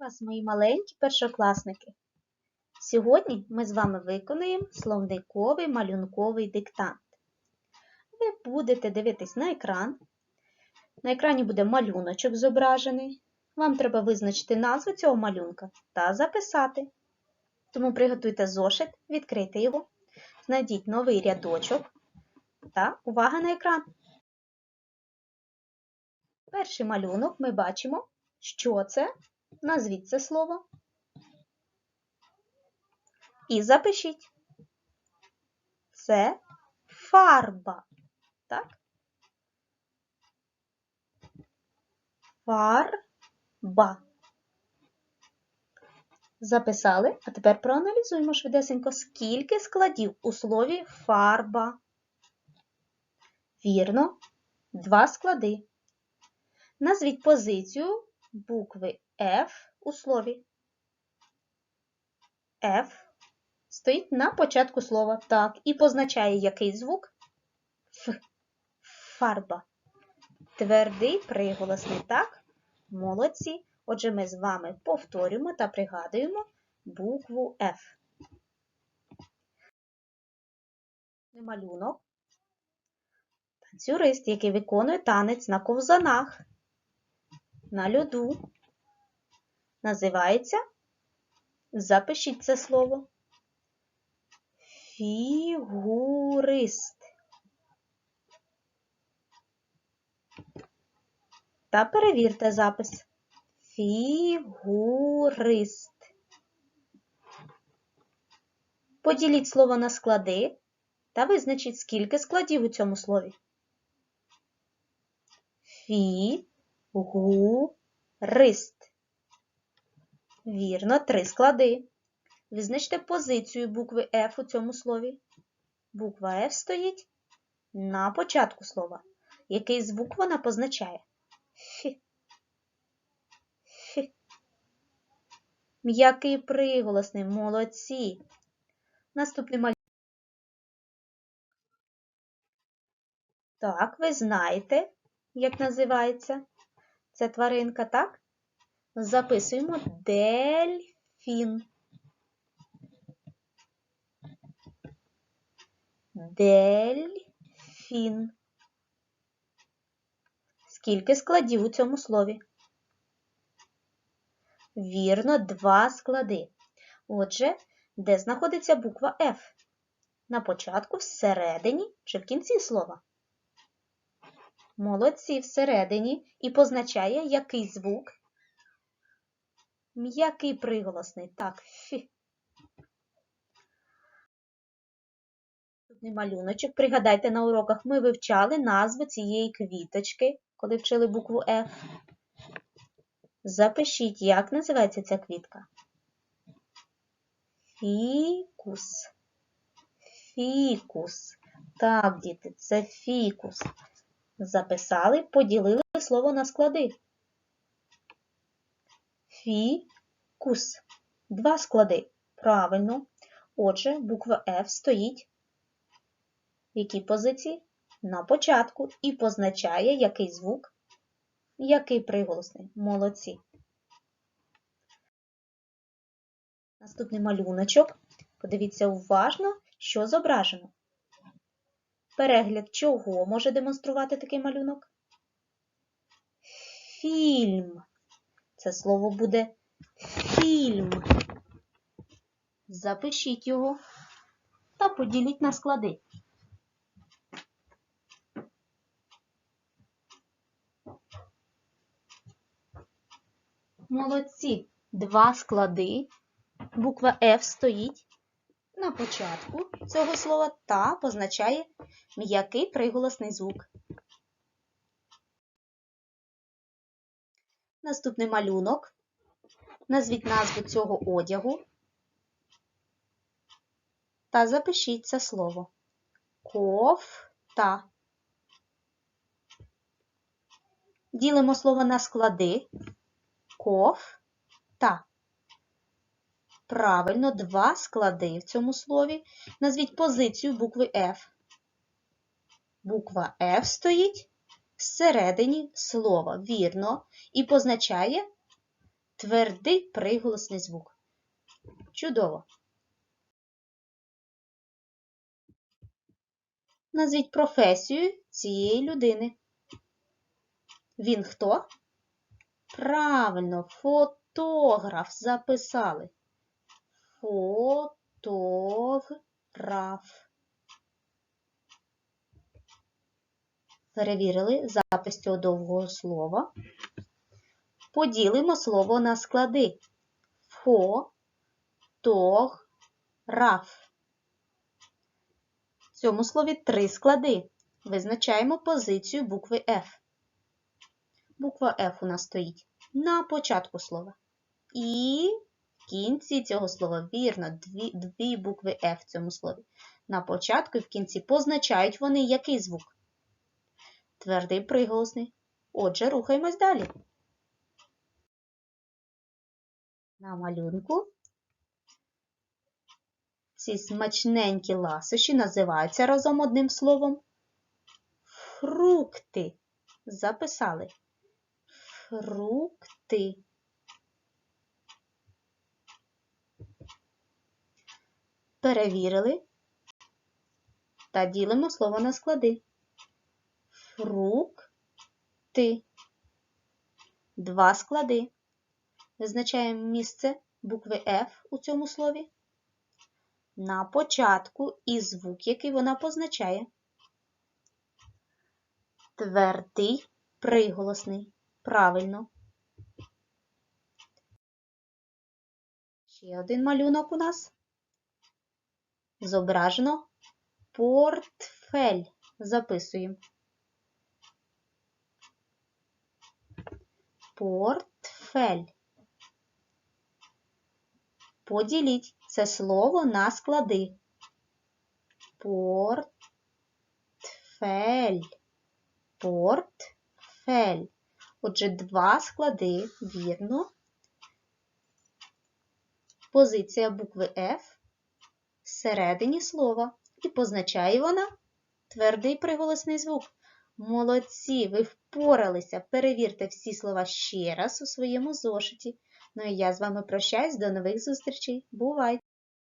вас, мої маленькі першокласники! Сьогодні ми з вами виконуємо словниковий малюнковий диктант. Ви будете дивитись на екран. На екрані буде малюночок зображений. Вам треба визначити назву цього малюнка та записати. Тому приготуйте зошит, відкрийте його, знайдіть новий рядочок та увага на екран. Перший малюнок ми бачимо, що це. Назвіть це слово. І запишіть. Це фарба. Так? Фарба. Записали, а тепер проаналізуємо швидесенько, скільки складів у слові фарба. Вірно, два склади. Назвіть позицію букви F у слові. F стоїть на початку слова, так, і позначає який звук Ф. Фарба. Твердий приголосний, так? Молодці. Отже, ми з вами повторюємо та пригадуємо букву F. Малюнок. Танцюрист, який виконує танець на ковзанах на льоду. Називається, запишіть це слово. Фігурист. Та перевірте запис. Фігурист. Поділіть слово на склади та визначіть, скільки складів у цьому слові. Фі Гурист. Вірно, три склади. Визначте позицію букви F у цьому слові. Буква F стоїть на початку слова. Який звук вона позначає? Фі. Фі. М'який приголосний. Молодці. Наступний малюнок. Так, ви знаєте, як називається це тваринка, так? Записуємо дельфін. Дельфін. Скільки складів у цьому слові? Вірно, два склади. Отже, де знаходиться буква F? На початку, всередині чи в кінці слова? Молодці всередині і позначає який звук? М'який приголосний. Так, фі. Малюночок. Пригадайте, на уроках ми вивчали назву цієї квіточки, коли вчили букву F. Запишіть, як називається ця квітка. Фікус. Фікус. Так, діти, це фікус. Записали, поділили слово на склади. Фікус. Два склади. Правильно. Отже, буква F стоїть в якій позиції? На початку і позначає який звук, який приголосний. Молодці. Наступний малюночок. Подивіться уважно, що зображено. Перегляд чого може демонструвати такий малюнок? Фільм. Це слово буде фільм. Запишіть його та поділіть на склади. Молодці. Два склади. Буква F стоїть на початку цього слова та позначає м'який приголосний звук. Наступний малюнок. Назвіть назву цього одягу та запишіть це слово. Кофта. Ділимо слово на склади. Кофта. Правильно, два склади в цьому слові. Назвіть позицію букви F. Буква F стоїть всередині слова, вірно, і позначає твердий приголосний звук. Чудово! Назвіть професію цієї людини. Він хто? Правильно, фотограф записали. Фотограф. Перевірили запис цього довгого слова. Поділимо слово на склади. Фо, тог, раф. В цьому слові три склади. Визначаємо позицію букви F. Буква F у нас стоїть на початку слова. І в кінці цього слова, вірно, дві, дві букви F в цьому слові. На початку і в кінці позначають вони який звук? Твердий приголосний. Отже, рухаємось далі. На малюнку ці смачненькі ласощі називаються разом одним словом фрукти. Записали. Фрукти. Перевірили та ділимо слово на склади. Фрукти. Два склади. Визначаємо місце букви F у цьому слові. На початку і звук, який вона позначає. Твердий приголосний. Правильно. Ще один малюнок у нас. Зображено портфель. Записуємо. Портфель. Поділіть це слово на склади. Портфель. Портфель. Отже, два склади, вірно. Позиція букви F всередині слова. І позначає вона твердий приголосний звук. Молодці, ви впоралися. Перевірте всі слова ще раз у своєму зошиті. Ну і я з вами прощаюсь. До нових зустрічей. Бувайте!